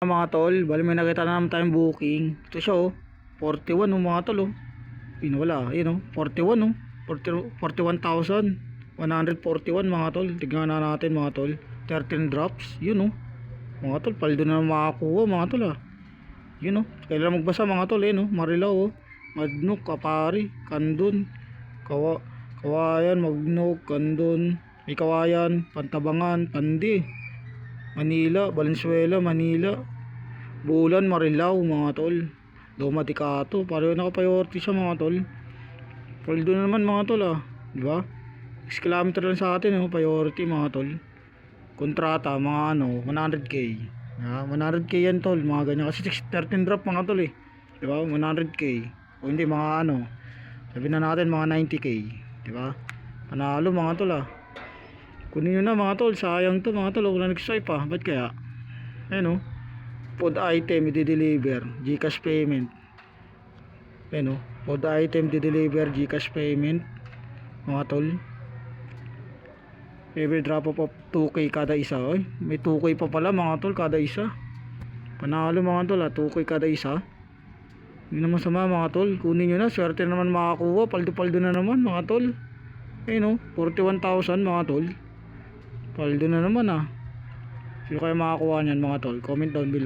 mga tol, bali may nakita na naman tayong booking. Ito siya oh, 41 oh mga tol oh. Pinawala, yun oh, 41 oh. 40 41,141 mga tol. Tignan na natin mga tol. 13 drops, yun oh. Mga tol, paldo na makakuha mga tol ah. Yun oh, kailan magbasa mga tol eh no. Marilao oh. Magnok, Kapari, Kandun, Kawa, Kawayan, Magnok, Kandun, may Kawayan, Pantabangan, Pandi, Manila, Valenzuela, Manila, Bulan, Marilao, mga tol. Loma di Cato, pareho naka-priority siya mga tol. Paldo na naman mga tol ah, di ba? 6 kilometer lang sa atin, oh, priority mga tol. Kontrata, mga ano, 100k. Ah, 100k yan tol, mga ganyan. Kasi 6, 13 drop mga tol eh. Di ba? 100k. O hindi, mga ano, sabi na natin mga 90k. Di ba? Panalo mga tol ah. Kunin nyo na mga tol, sayang to mga tol, wala nag-swipe ah. Ba't kaya? Ayun oh. Food item, i-deliver, Gcash payment. Ayun oh. Food item, i-deliver, Gcash payment. Mga tol. Every drop off of 2k kada isa. Oy, may 2k pa pala mga tol kada isa. Panalo mga tol ah, 2k kada isa. Hindi naman sama mga tol. Kunin nyo na, swerte naman makakuha. Paldo-paldo na naman mga tol. Ayun oh, 41,000 mga tol. Paldo na naman ah. Sino kaya makakuha niyan mga tol? Comment down below.